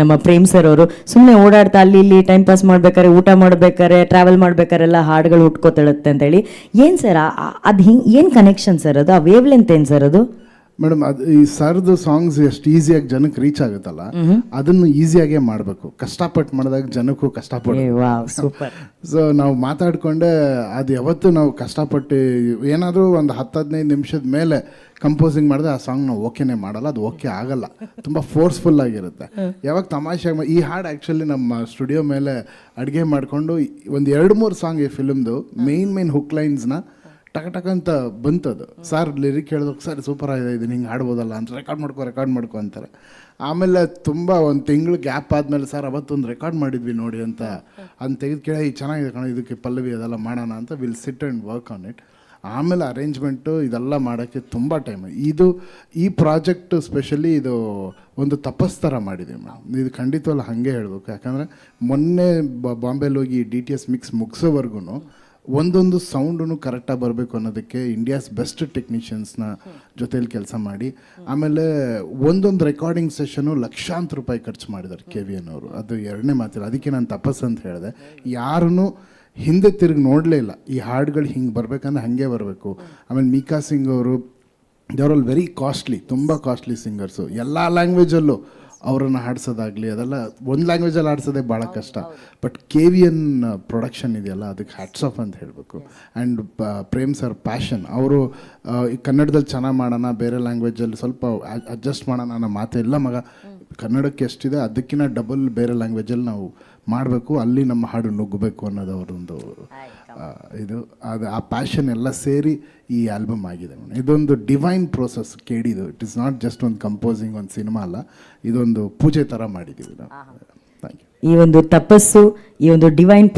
ನಮ್ಮ ಪ್ರೇಮ್ ಸರ್ ಅವರು. ಸುಮ್ಮನೆ ಓಡಾಡ್ತಾ ಅಲ್ಲಿ ಇಲ್ಲಿ ಟೈಮ್ ಪಾಸ್ ಮಾಡ್ಬೇಕಾರೆ, ಊಟ ಮಾಡ್ಬೇಕಾರೆ ಟ್ರಾವೆಲ್ ಮಾಡ್ಬೇಕಾರೆಲ್ಲ ಹಾಡುಗಳು ಅಂತ ಹೇಳಿ ಏನ್ ಸರ್ ಅದು ಹಿಂಗ್, ಏನ್ ಕನೆಕ್ಷನ್ ಸರ್ ಅದು? ಆ ವೇವ್ ಲೆಂತ್ ಏನ್ ಸರ್ ಅದು? ಮೇಡಮ್ ಅದು ಈ ಸರ್ದು ಸಾಂಗ್ಸ್ ಎಷ್ಟು ಈಸಿಯಾಗಿ ಜನಕ್ಕೆ ರೀಚ್ ಆಗುತ್ತಲ್ಲ ಅದನ್ನು ಈಸಿಯಾಗೇ ಮಾಡಬೇಕು. ಕಷ್ಟಪಟ್ಟು ಮಾಡಿದಾಗ ಜನಕ್ಕೂ ಕಷ್ಟಪಟ್ಟು ಸೊ ನಾವು ಮಾತಾಡ್ಕೊಂಡೆ ಅದು ಯಾವತ್ತು ನಾವು ಕಷ್ಟಪಟ್ಟು ಏನಾದರೂ ಒಂದು ಹತ್ತು ಹದಿನೈದು ನಿಮಿಷದ ಮೇಲೆ ಕಂಪೋಸಿಂಗ್ ಮಾಡಿದ್ರೆ ಆ ಸಾಂಗ್ ನಾವು ಓಕೆನೆ ಮಾಡಲ್ಲ ಅದು ಓಕೆ ಆಗಲ್ಲ. ತುಂಬ ಫೋರ್ಸ್ಫುಲ್ ಆಗಿರುತ್ತೆ. ಯಾವಾಗ ತಮಾಷೆ ಈ ಹಾಡು ಆ್ಯಕ್ಚುಲಿ ನಮ್ಮ ಸ್ಟುಡಿಯೋ ಮೇಲೆ ಅಡುಗೆ ಮಾಡಿಕೊಂಡು ಒಂದು ಎರಡು ಮೂರು ಸಾಂಗ್ ಈ ಫಿಲ್ಮ್ದು ಮೇಯ್ನ್ ಮೇನ್ ಹುಕ್ ಲೈನ್ಸ್ನ ಟಕ ಟಕ ಅಂತ ಬಂತದು. ಸರ್ ಲಿರಿಕ್ ಹೇಳಿದಾಗ ಸರ್ ಸೂಪರ್ ಆಗಿದೆ ಇದು ಹಿಂಗೆ ಹಾಡ್ಬೋದಲ್ಲ ಅಂತ ರೆಕಾರ್ಡ್ ಮಾಡ್ಕೊ ರೆಕಾರ್ಡ್ ಮಾಡ್ಕೊ ಅಂತಾರೆ. ಆಮೇಲೆ ತುಂಬ ಒಂದು ತಿಂಗಳು ಗ್ಯಾಪ್ ಆದಮೇಲೆ, ಸರ್, ಅವತ್ತೊಂದು ರೆಕಾರ್ಡ್ ಮಾಡಿದ್ವಿ ನೋಡಿ ಅಂತ ಅಂತ ತೆಗೆದು ಕೇಳಿ "ಈ ಚೆನ್ನಾಗಿದೆ ಕಣ, ಇದಕ್ಕೆ ಪಲ್ಲವಿ ಅದೆಲ್ಲ ಮಾಡೋಣ ಅಂತ will sit and work on it ಆಮೇಲೆ ಅರೇಂಜ್ಮೆಂಟು ಇದೆಲ್ಲ ಮಾಡೋಕ್ಕೆ ತುಂಬ ಟೈಮ್ ಇದು ಈ ಪ್ರಾಜೆಕ್ಟ್ ಸ್ಪೆಷಲಿ ಇದು ಒಂದು ತಪಸ್ ಥರ ಮಾಡಿದ್ದೀವಿ ಮೇಡಮ್. ಇದು ಖಂಡಿತವಲ್ಲ ಹಾಗೆ ಹೇಳಬೇಕು. ಯಾಕಂದರೆ ಮೊನ್ನೆ ಬಾಂಬೆಲಿ ಹೋಗಿ ಡಿ ಟಿ ಎಸ್ ಮಿಕ್ಸ್ ಮುಗಿಸೋವರೆಗೂ ಒಂದೊಂದು ಸೌಂಡನ್ನು ಕರೆಕ್ಟಾಗಿ ಬರಬೇಕು ಅನ್ನೋದಕ್ಕೆ ಇಂಡಿಯಾಸ್ ಬೆಸ್ಟ್ ಟೆಕ್ನಿಷಿಯನ್ಸ್ನ ಜೊತೆಯಲ್ಲಿ ಕೆಲಸ ಮಾಡಿ, ಆಮೇಲೆ ಒಂದೊಂದು ರೆಕಾರ್ಡಿಂಗ್ ಸೆಷನು ಲಕ್ಷಾಂತರ ರೂಪಾಯಿ ಖರ್ಚು ಮಾಡಿದ್ದಾರೆ ಕೆ ವಿ ಎನ್ ಅವರು. ಅದು ಎರಡನೇ ಮಾತಿಲ್ಲ. ಅದಕ್ಕೆ ನಾನು ತಪಸ್ ಅಂತ ಹೇಳಿದೆ. ಯಾರನ್ನೂ ಹಿಂದೆ ತಿರುಗಿ ನೋಡಲೇ ಇಲ್ಲ. ಈ ಹಾಡುಗಳು ಹಿಂಗೆ ಬರಬೇಕಂದ್ರೆ ಹಾಗೆ ಬರಬೇಕು. ಆಮೇಲೆ ಮೀಕಾ ಸಿಂಗ್ ಅವರು they are all very costly ತುಂಬ ಕಾಸ್ಟ್ಲಿ ಸಿಂಗರ್ಸು ಎಲ್ಲ ಲ್ಯಾಂಗ್ವೇಜಲ್ಲೂ ಅವರನ್ನು ಹಾಡ್ಸೋದಾಗಲಿ ಅದೆಲ್ಲ ಒಂದು ಲ್ಯಾಂಗ್ವೇಜಲ್ಲಿ ಹಾಡ್ಸೋದೇ ಭಾಳ ಕಷ್ಟ. But K V N production ಇದೆಯಲ್ಲ ಅದಕ್ಕೆ ಹ್ಯಾಟ್ಸ್ ಆಫ್ ಅಂತ ಹೇಳಬೇಕು. ಆ್ಯಂಡ್ ಪ್ರೇಮ್ ಸರ್ ಪ್ಯಾಷನ್ ಅವರು ಈ ಕನ್ನಡದಲ್ಲಿ ಚೆನ್ನಾಗಿ ಮಾಡೋಣ ಬೇರೆ ಲ್ಯಾಂಗ್ವೇಜಲ್ಲಿ ಸ್ವಲ್ಪ ಅಡ್ಜಸ್ಟ್ ಮಾಡೋಣ ಅನ್ನೋ ಮಾತೆಲ್ಲ ಇಲ್ಲ ಮಗ. ಕನ್ನಡಕ್ಕೆ ಎಷ್ಟಿದೆ ಅದಕ್ಕಿಂತ ಡಬಲ್ ಬೇರೆ ಲ್ಯಾಂಗ್ವೇಜಲ್ಲಿ ನಾವು ಮಾಡಬೇಕು ಅಲ್ಲಿ ನಮ್ಮ ಹಾಡು ನುಗ್ಗಬೇಕು ಅನ್ನೋದು ಅವರೊಂದು ಇದು. ಅದು ಆ ಪ್ಯಾಷನ್ ಎಲ್ಲ ಸೇರಿ ಈ ಆಲ್ಬಮ್ ಆಗಿದೆ ಇದೊಂದು ಡಿವೈನ್ ಪ್ರೋಸೆಸ್ ಕೇಳಿದ್ದು. ಇಟ್ ಇಸ್ ನಾಟ್ ಜಸ್ಟ್ ಒಂದು ಕಂಪೋಸಿಂಗ್ ಒಂದು ಸಿನಿಮಾ ಅಲ್ಲ ಇದೊಂದು ಪೂಜೆ ಥರ ಮಾಡಿದ್ದೀವಿ ನಾವು. ಥ್ಯಾಂಕ್ ಯು ಈ ಒಂದು ತಪಸ್ಸು ಈ ಒಂದು ಡಿವೈನ್